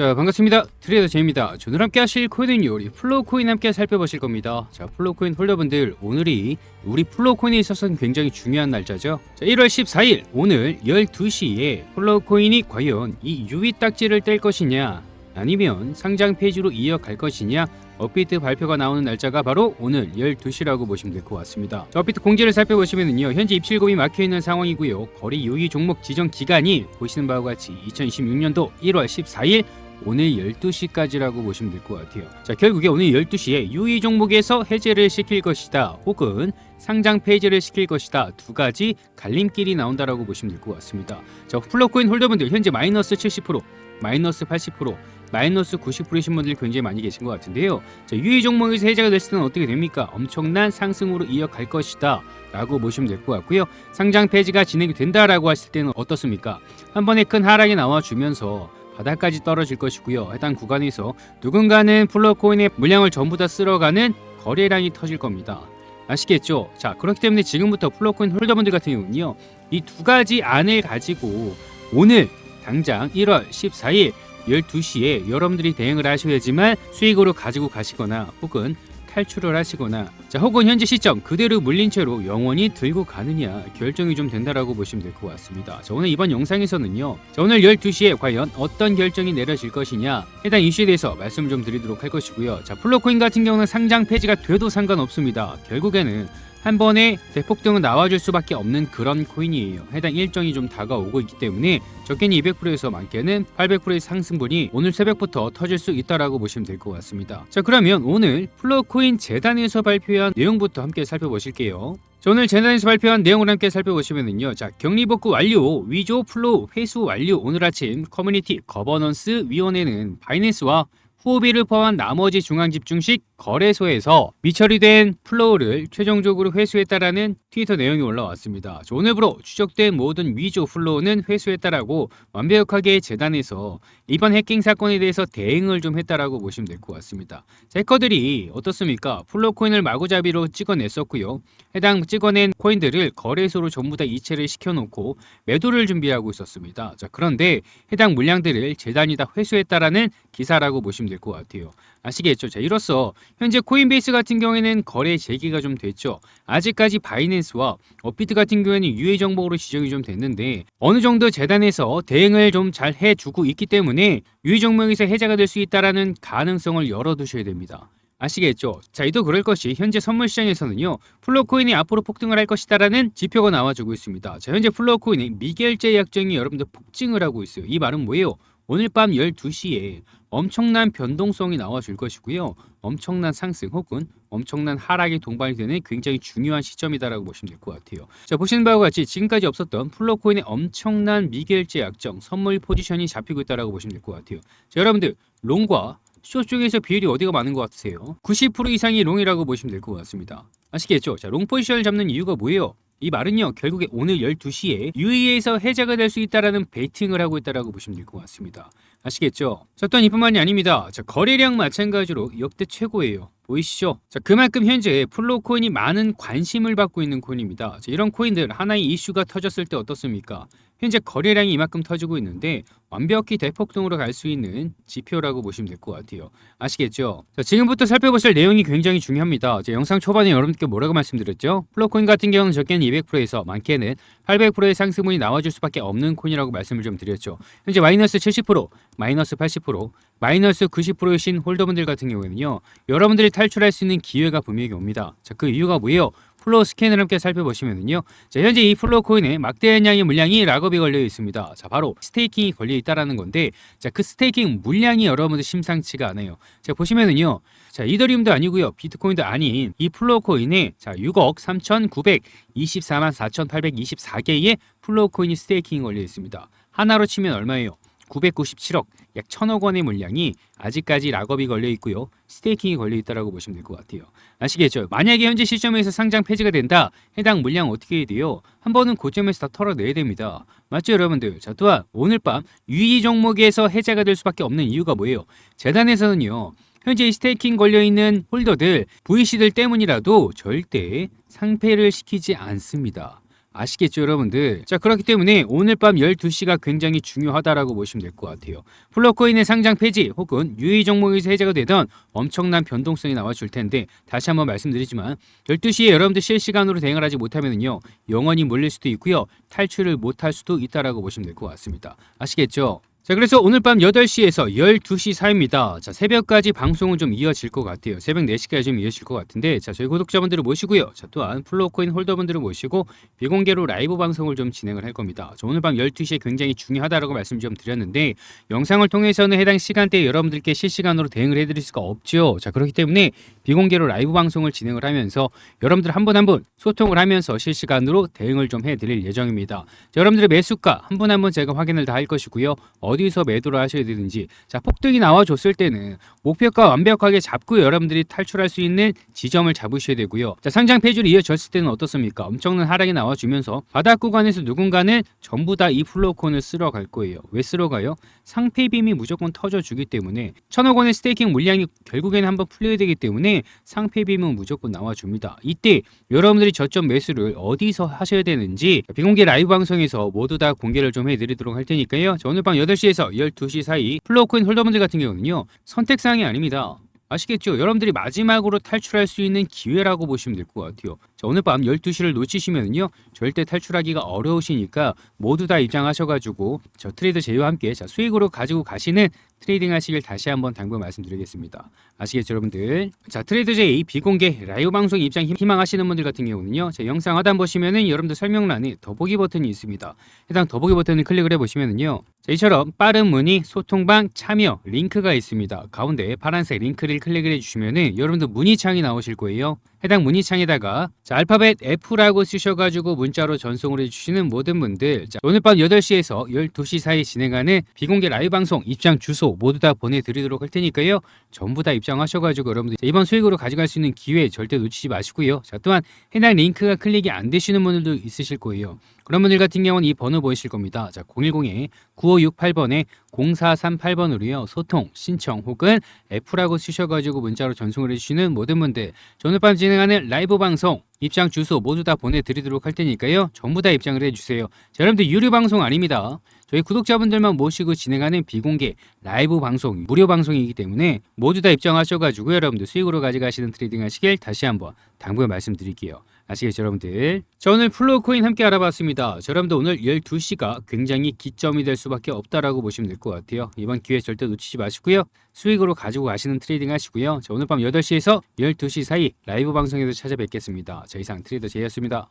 자 반갑습니다 트레이더 제입니다 오늘 함께 하실 코인은 요리 플로우 코인 함께 살펴보실 겁니다 자 플로우 코인 홀더분들 오늘이 우리 플로우 코인에 있어서는 굉장히 중요한 날짜죠 자 1월 14일 오늘 12시에 플로우 코인이 과연 이 유위 딱지를 뗄 것이냐 아니면 상장 페이지로 이어갈 것이냐 업비트 발표가 나오는 날짜가 바로 오늘 12시라고 보시면 될 것 같습니다. 자, 업비트 공지를 살펴보시면요. 현재 입실금이 막혀 있는 상황이고요. 거리 유의 종목 지정 기간이 보시는 바와 같이 2026년도 1월 14일 오늘 12시까지라고 보시면 될 것 같아요. 자, 결국에 오늘 12시에 유의 종목에서 해제를 시킬 것이다. 혹은 상장 폐지를 시킬 것이다. 두 가지 갈림길이 나온다라고 보시면 될 것 같습니다. 자, 플로코인 홀더분들 현재 마이너스 70%, 마이너스 80%, 마이너스 90%이신 분들이 굉장히 많이 계신 것 같은데요. 자, 유의 종목에서 해제가 됐을 때는 어떻게 됩니까? 엄청난 상승으로 이어갈 것이다. 라고 보시면 될 것 같고요. 상장 폐지가 진행이 된다라고 하실 때는 어떻습니까? 한 번에 큰 하락이 나와주면서 바닥까지 떨어질 것이고요. 해당 구간에서 누군가는 플로코인의 물량을 전부 다 쓸어가는 거래량이 터질 겁니다. 아시겠죠? 자, 그렇기 때문에 지금부터 플로코인 홀더분들 같은 경우는요. 이 두 가지 안을 가지고 오늘 당장 1월 14일 12시에 여러분들이 대응을 하셔야지만 수익으로 가지고 가시거나 혹은 탈출을 하시거나 자 혹은 현재 시점 그대로 물린 채로 영원히 들고 가느냐 결정이 좀 된다라고 보시면 될 것 같습니다. 자 오늘 이번 영상에서는요. 자 오늘 12시에 과연 어떤 결정이 내려질 것이냐 해당 이슈에 대해서 말씀을 좀 드리도록 할 것이고요. 자 플로코인 같은 경우는 상장 폐지가 돼도 상관없습니다. 결국에는 한 번에 대폭등은 나와줄 수밖에 없는 그런 코인이에요. 해당 일정이 좀 다가오고 있기 때문에 적게는 200%에서 많게는 800%의 상승분이 오늘 새벽부터 터질 수 있다라고 보시면 될 것 같습니다. 자 그러면 오늘 플로코인 재단에서 발표한 내용부터 함께 살펴보실게요. 자, 오늘 재단에서 발표한 내용을 함께 살펴보시면은요. 자, 격리 복구 완료, 위조 플로우 회수 완료. 오늘 아침 커뮤니티 거버넌스 위원회는 바이낸스와 후오비를 포함한 나머지 중앙 집중식 거래소에서 미처리된 플로우를 최종적으로 회수했다라는 트위터 내용이 올라왔습니다. 자, 오늘부로 추적된 모든 위조 플로우는 회수했다라고 완벽하게 재단에서 이번 해킹 사건에 대해서 대응을 좀 했다라고 보시면 될 것 같습니다. 자, 해커들이 어떻습니까? 플로우 코인을 마구잡이로 찍어냈었고요. 해당 찍어낸 코인들을 거래소로 전부 다 이체를 시켜놓고 매도를 준비하고 있었습니다. 자, 그런데 해당 물량들을 재단이 다 회수했다라는 기사라고 보시면 될 것 같아요. 아시겠죠? 자, 이로써 현재 코인베이스 같은 경우에는 거래 재개가 좀 됐죠. 아직까지 바이낸스와 업비트 같은 경우에는 유해 정보로 지정이 좀 됐는데 어느 정도 재단에서 대응을 좀 잘 해주고 있기 때문에 유해 정보에서 해제가 될 수 있다라는 가능성을 열어두셔야 됩니다. 아시겠죠? 자, 이도 그럴 것이 현재 선물 시장에서는요. 플로코인이 앞으로 폭등을 할 것이다라는 지표가 나와주고 있습니다. 자, 현재 플로코인의 미결제 약정이 여러분들 폭증을 하고 있어요. 이 말은 뭐예요? 오늘 밤 12시에 엄청난 변동성이 나와줄 것이고요. 엄청난 상승 혹은 엄청난 하락이 동반이 되는 굉장히 중요한 시점이다라고 보시면 될 것 같아요. 자 보시는 바와 같이 지금까지 없었던 플로코인의 엄청난 미결제 약정 선물 포지션이 잡히고 있다라고 보시면 될 것 같아요. 자 여러분들 롱과 쇼 쪽에서 비율이 어디가 많은 것 같으세요? 90% 이상이 롱이라고 보시면 될 것 같습니다. 아시겠죠? 자, 롱 포지션을 잡는 이유가 뭐예요? 이 말은요 결국에 오늘 12시에 UAE에서 해제가 될 수 있다라는 베이팅을 하고 있다라고 보시면 될 것 같습니다. 아시겠죠? 자, 또한 이뿐만이 아닙니다. 자, 거래량 마찬가지로 역대 최고예요. 보이시죠? 자, 그만큼 현재 플로 코인이 많은 관심을 받고 있는 코인입니다. 자, 이런 코인들 하나의 이슈가 터졌을 때 어떻습니까? 현재 거래량이 이만큼 터지고 있는데 완벽히 대폭등으로 갈 수 있는 지표라고 보시면 될 것 같아요. 아시겠죠? 자, 지금부터 살펴보실 내용이 굉장히 중요합니다. 제 영상 초반에 여러분께 뭐라고 말씀드렸죠? 플로코인 같은 경우는 적게는 200%에서 많게는 800%의 상승분이 나와줄 수밖에 없는 코인이라고 말씀을 좀 드렸죠. 현재 마이너스 70%, 마이너스 80%, 마이너스 90%이신 홀더분들 같은 경우에는요. 여러분들이 탈출할 수 있는 기회가 분명히 옵니다. 자, 그 이유가 뭐예요? 플로우 스캔을 함께 살펴보시면은요. 자, 현재 이 플로우 코인에 막대한 양의 물량이 락업이 걸려 있습니다. 자, 바로 스테이킹이 걸려 있다라는 건데, 자, 그 스테이킹 물량이 여러분들 심상치가 않아요. 자, 보시면은요. 자, 이더리움도 아니고요. 비트코인도 아닌 이 플로우 코인에 자, 6억 3,924만 4,824개의 플로우 코인이 스테이킹이 걸려 있습니다. 하나로 치면 얼마예요? 997억 약 1000억 원의 물량이 아직까지 락업이 걸려 있고요. 스테이킹이 걸려 있다라고 보시면 될 것 같아요. 아시겠죠? 만약에 현재 시점에서 상장 폐지가 된다. 해당 물량 어떻게 해야 돼요? 한 번은 고점에서 다 털어내야 됩니다. 맞죠, 여러분들? 자, 또한 오늘 밤 유의 종목에서 해제가 될 수밖에 없는 이유가 뭐예요? 재단에서는요. 현재 이 스테이킹 걸려 있는 홀더들 VC들 때문이라도 절대 상패를 시키지 않습니다. 아시겠죠, 여러분들? 자, 그렇기 때문에 오늘 밤 12시가 굉장히 중요하다라고 보시면 될 것 같아요. 플로코인의 상장 폐지 혹은 유의 종목에서 해제가 되던 엄청난 변동성이 나와줄 텐데 다시 한번 말씀드리지만 12시에 여러분들 실시간으로 대응을 하지 못하면은요 영원히 몰릴 수도 있고요 탈출을 못할 수도 있다라고 보시면 될 것 같습니다. 아시겠죠? 자, 그래서 오늘 밤 8시에서 12시 사이입니다. 자, 새벽까지 방송은 좀 이어질 것 같아요. 새벽 4시까지 좀 이어질 것 같은데, 자, 저희 구독자분들을 모시고요. 자, 또한 플로코인 홀더분들을 모시고 비공개로 라이브 방송을 좀 진행을 할 겁니다. 자, 오늘 밤 12시에 굉장히 중요하다라고 말씀 좀 드렸는데, 영상을 통해서는 해당 시간대에 여러분들께 실시간으로 대응을 해드릴 수가 없죠. 자, 그렇기 때문에 비공개로 라이브 방송을 진행을 하면서 여러분들 한 분 한 분 소통을 하면서 실시간으로 대응을 좀 해드릴 예정입니다. 자, 여러분들의 매수가 한 분 한 분 제가 확인을 다 할 것이고요. 어디서 매도를 하셔야 되는지 자 폭등이 나와줬을 때는 목표가 완벽하게 잡고 여러분들이 탈출할 수 있는 지점을 잡으셔야 되고요. 자 상장 폐지로 이어졌을 때는 어떻습니까? 엄청난 하락이 나와주면서 바닥 구간에서 누군가는 전부 다 이 플로콘을 쓸어 갈 거예요. 왜 쓸어 가요? 상패 빔이 무조건 터져주기 때문에 천억 원의 스테이킹 물량이 결국에는 한번 풀려야 되기 때문에 상패 빔은 무조건 나와줍니다. 이때 여러분들이 저점 매수를 어디서 하셔야 되는지 비공개 라이브 방송에서 모두 다 공개를 좀 해드리도록 할 테니까요. 자, 오늘 밤 8시에서 12시 사이 플로우코인 홀더분들 같은 경우는요. 선택사항이 아닙니다. 아시겠죠? 여러분들이 마지막으로 탈출할 수 있는 기회라고 보시면 될 것 같아요. 자, 오늘 밤 12시를 놓치시면요. 절대 탈출하기가 어려우시니까 모두 다 입장하셔가지고 저 트레이더 제이와 함께 자, 수익으로 가지고 가시는 트레이딩 하시길 다시 한번 당부 말씀드리겠습니다. 아시겠죠, 여러분들? 자, 트레이더 제이 비공개 라이브 방송 입장 희- 희망하시는 분들 같은 경우는요. 자, 영상 하단 보시면은 여러분들 설명란에 더보기 버튼이 있습니다. 해당 더보기 버튼을 클릭을 해 보시면은요. 자, 이처럼 빠른 문의, 소통방, 참여 링크가 있습니다. 가운데 파란색 링크를 클릭을 해주시면은 여러분들 문의창이 나오실 거예요. 해당 문의창에다가 자, 알파벳 F라고 쓰셔가지고 문자로 전송을 해주시는 모든 분들 자, 오늘 밤 8시에서 12시 사이 진행하는 비공개 라이브 방송 입장 주소 모두 다 보내드리도록 할 테니까요. 전부 다 입장하셔가지고 여러분들 자, 이번 수익으로 가져갈 수 있는 기회 절대 놓치지 마시고요. 자, 또한 해당 링크가 클릭이 안 되시는 분들도 있으실 거예요. 그런 분들 같은 경우는 이 번호 보이실 겁니다. 자, 010에 9568번에 0438번으로요. 소통, 신청 혹은 F라고 쓰셔가지고 문자로 전송을 해주시는 모든 분들 자, 오늘 밤진 행하는 라이브 방송 입장 주소 모두 다 보내드리도록 할 테니까요. 전부 다 입장을 해주세요. 자, 여러분들 유료 방송 아닙니다. 저희 구독자분들만 모시고 진행하는 비공개 라이브 방송, 무료 방송이기 때문에 모두 다 입장하셔가지고 여러분들 수익으로 가져가시는 트레이딩 하시길 다시 한번 당부의 말씀드릴게요. 아시겠죠, 여러분들? 자, 오늘 플로우 코인 함께 알아봤습니다. 자, 여러분들 오늘 12시가 굉장히 기점이 될 수밖에 없다라고 보시면 될 것 같아요. 이번 기회 절대 놓치지 마시고요. 수익으로 가지고 가시는 트레이딩 하시고요. 자, 오늘 밤 8시에서 12시 사이 라이브 방송에서 찾아뵙겠습니다. 자, 이상 트레이더 제이였습니다.